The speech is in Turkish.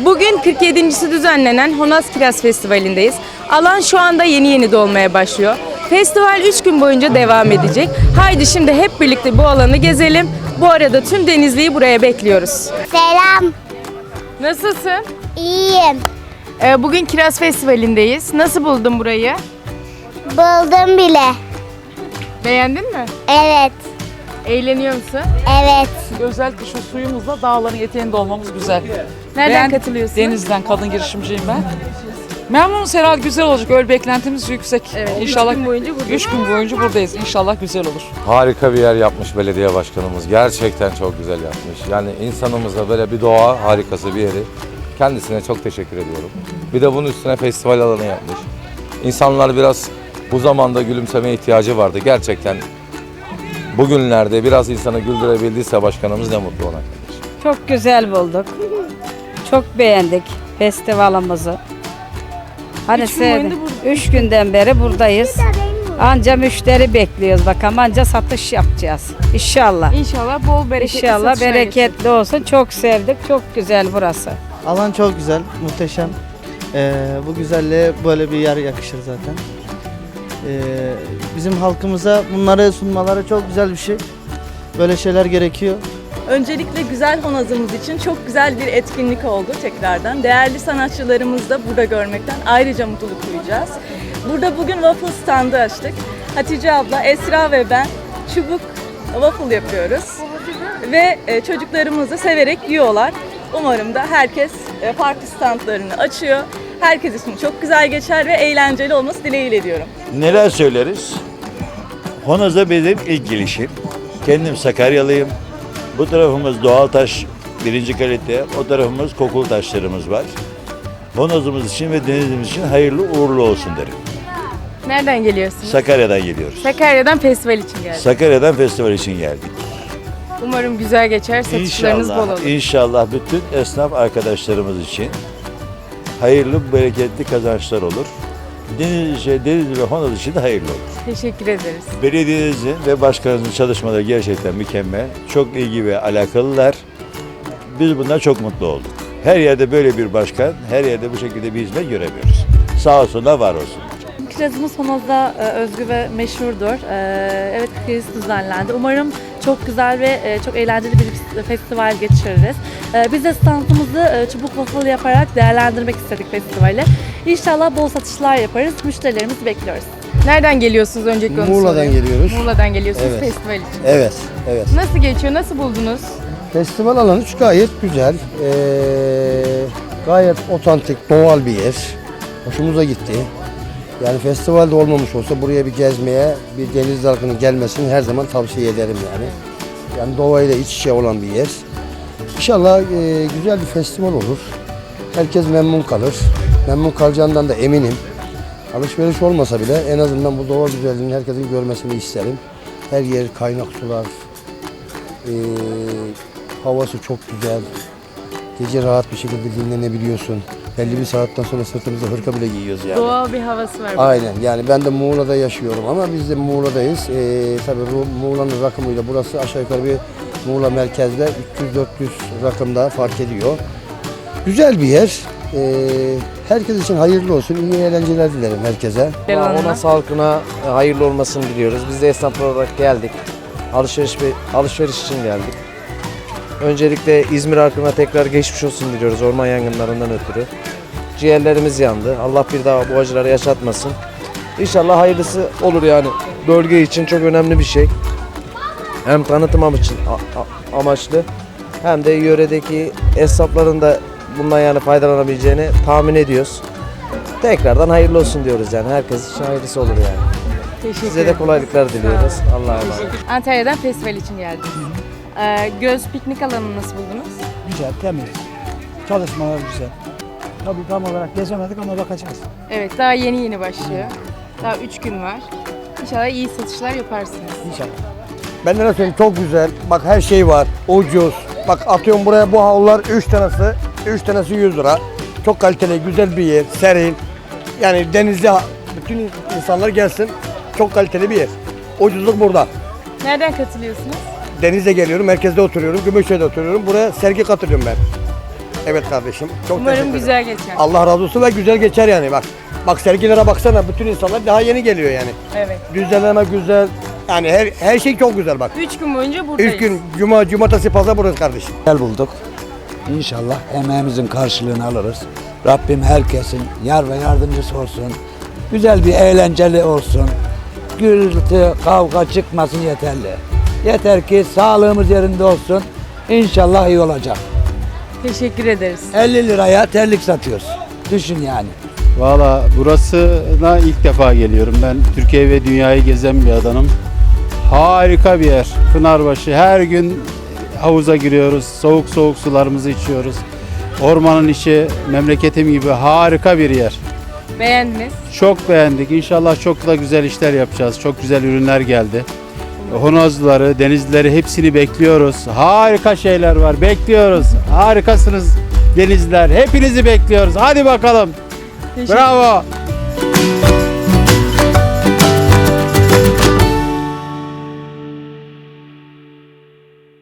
Bugün 47.si düzenlenen Honaz Kiraz Festivali'ndeyiz. Alan şu anda yeni yeni dolmaya başlıyor. Festival 3 gün boyunca devam edecek. Haydi şimdi hep birlikte bu alanı gezelim. Bu arada tüm Denizli'yi buraya bekliyoruz. Selam. Nasılsın? İyiyim. Ee, bugün Kiraz Festivali'ndeyiz. Nasıl buldun burayı? Buldum bile. Beğendin mi? Evet. Eğleniyor musun? Evet. Özellikle şu suyumuzla dağların eteğinde olmamız güzel. Nereden Ben katılıyorsun? Denizden kadın girişimciyim ben. Memnunuz herhalde güzel olacak. Öyle beklentimiz yüksek. Evet, İnşallah gün boyunca buradayız. Üç gün boyunca buradayız. İnşallah güzel olur. Harika bir yer yapmış belediye başkanımız. Gerçekten çok güzel yapmış. Yani insanımıza böyle bir doğa harikası bir yeri. Kendisine çok teşekkür ediyorum. Bir de bunun üstüne festival alanı yapmış. İnsanlar biraz bu zamanda gülümsemeye ihtiyacı vardı. Gerçekten bugünlerde biraz insanı güldürebildiyse başkanımız ne mutlu ona. Çok güzel bulduk. Çok beğendik festivalımızı. Hani Üç gün. Üç günden beri buradayız. Anca müşteri bekliyoruz bakalım. Anca satış yapacağız. İnşallah. İnşallah bol bereketli İnşallah bereketli olsun. Çok sevdik. Çok güzel burası. Alan çok güzel, muhteşem. Ee, bu güzelliğe böyle bir yer yakışır zaten. Ee, bizim halkımıza bunları sunmaları çok güzel bir şey. Böyle şeyler gerekiyor. Öncelikle güzel Honaz'ımız için çok güzel bir etkinlik oldu tekrardan. Değerli sanatçılarımızı da burada görmekten ayrıca mutluluk duyacağız. Burada bugün waffle standı açtık. Hatice abla, Esra ve ben çubuk waffle yapıyoruz. Ve e, çocuklarımız da severek yiyorlar. Umarım da herkes e, farklı standlarını açıyor. Herkes için çok güzel geçer ve eğlenceli olması dileğiyle diyorum. Neler söyleriz? Honaz'a benim ilk gelişim. Kendim Sakaryalıyım. Bu tarafımız doğal taş birinci kalite, o tarafımız kokulu taşlarımız var. Honaz'ımız için ve denizimiz için hayırlı uğurlu olsun derim. Nereden geliyorsunuz? Sakarya'dan geliyoruz. Sakarya'dan festival için geldik. Sakarya'dan festival için geldik. Umarım güzel geçer, satışlarınız bol olur. inşallah bütün esnaf arkadaşlarımız için hayırlı, bereketli kazançlar olur. Deniz, şey, Denizli ve Honaz için de hayırlı olur. Teşekkür ederiz. Belediyenizin ve başkanınızın çalışmaları gerçekten mükemmel. Çok ilgi ve alakalılar. Biz bundan çok mutlu olduk. Her yerde böyle bir başkan, her yerde bu şekilde bir hizmet göremiyoruz. Sağ olsunlar, var olsun. Kirazımız Honoz'da e, özgü ve meşhurdur. E, Evet kriz düzenlendi. Umarım çok güzel ve e, çok eğlenceli bir festival geçiririz. E, Biz de standımızı e, çubuk waffle yaparak değerlendirmek istedik festivali. İnşallah bol satışlar yaparız. Müşterilerimizi bekliyoruz. Nereden geliyorsunuz öncelikle onu Muğla'dan sorayım. geliyoruz. Muğla'dan geliyorsunuz Evet. festival için. Evet, evet. Nasıl geçiyor, nasıl buldunuz? Festival alanı gayet güzel. Ee, gayet otantik, doğal bir yer. Hoşumuza gitti. Yani festivalde olmamış olsa buraya bir gezmeye, bir deniz halkının gelmesini her zaman tavsiye ederim yani. Yani doğayla iç içe olan bir yer. İnşallah e, güzel bir festival olur. Herkes memnun kalır. Memnun kalacağından da eminim. Alışveriş olmasa bile en azından bu doğa güzelliğini herkesin görmesini isterim. Her yer kaynak sular, ee, havası çok güzel. Gece rahat bir şekilde dinlenebiliyorsun. Belli bir saatten sonra sırtımızda hırka bile giyiyoruz yani. Doğal bir havası var. Aynen yani ben de Muğla'da yaşıyorum ama biz de Muğla'dayız. Ee, tabii Muğla'nın rakımıyla burası aşağı yukarı bir Muğla merkezde 300-400 rakımda fark ediyor. Güzel bir yer. Ee, herkes için hayırlı olsun. İyi eğlenceler dilerim herkese. Yalanına. Ona halkına e, hayırlı olmasını diliyoruz. Biz de esnaf olarak geldik. Alışveriş ve alışveriş için geldik. Öncelikle İzmir halkına tekrar geçmiş olsun diliyoruz orman yangınlarından ötürü. Ciğerlerimiz yandı. Allah bir daha bu acıları yaşatmasın. İnşallah hayırlısı olur yani. Bölge için çok önemli bir şey. Hem tanıtım için amaçlı hem de yöredeki esnafların da bundan yani faydalanabileceğini tahmin ediyoruz. Tekrardan hayırlı olsun diyoruz yani. Herkes için hayırlısı olur yani. Teşekkür Size de kolaylıklar diliyoruz. Allah'a emanet. Antalya'dan festival için geldik. Ee, Göz piknik alanını nasıl buldunuz? Güzel, temiz. Çalışmalar güzel. Tabii tam olarak gezemedik ama bakacağız. Evet, daha yeni yeni başlıyor. Daha 3 gün var. İnşallah iyi satışlar yaparsınız. İnşallah. Ben de ne söyleyeyim çok güzel. Bak her şey var. Ucuz. Bak atıyorum buraya bu havlular 3 tanesi. 3 tanesi 100 lira. Çok kaliteli, güzel bir yer. Serin. Yani denizde bütün insanlar gelsin. Çok kaliteli bir yer. Ucuzluk burada. Nereden katılıyorsunuz? Denize geliyorum, merkezde oturuyorum, Gümüşhöy'de oturuyorum. Buraya sergi katılıyorum ben. Evet kardeşim. Çok Umarım teşekkür ederim. güzel geçer. Allah razı olsun ve güzel geçer yani bak. Bak sergilere baksana bütün insanlar daha yeni geliyor yani. Evet. Düzenleme güzel. Yani her her şey çok güzel bak. 3 gün boyunca buradayız. Üç gün cuma, cumartesi, pazar burası kardeşim. Güzel bulduk. İnşallah emeğimizin karşılığını alırız. Rabbim herkesin yar ve yardımcısı olsun. Güzel bir eğlenceli olsun. Gürültü, kavga çıkmasın yeterli. Yeter ki sağlığımız yerinde olsun. İnşallah iyi olacak. Teşekkür ederiz. 50 liraya terlik satıyoruz. Düşün yani. Valla burasına ilk defa geliyorum. Ben Türkiye ve dünyayı gezen bir adamım. Harika bir yer. Pınarbaşı. Her gün havuza giriyoruz. Soğuk soğuk sularımızı içiyoruz. Ormanın içi memleketim gibi harika bir yer. Beğendiniz. Çok beğendik. İnşallah çok da güzel işler yapacağız. Çok güzel ürünler geldi. Honozluları, denizlileri hepsini bekliyoruz. Harika şeyler var. Bekliyoruz. Harikasınız denizler. Hepinizi bekliyoruz. Hadi bakalım. Bravo.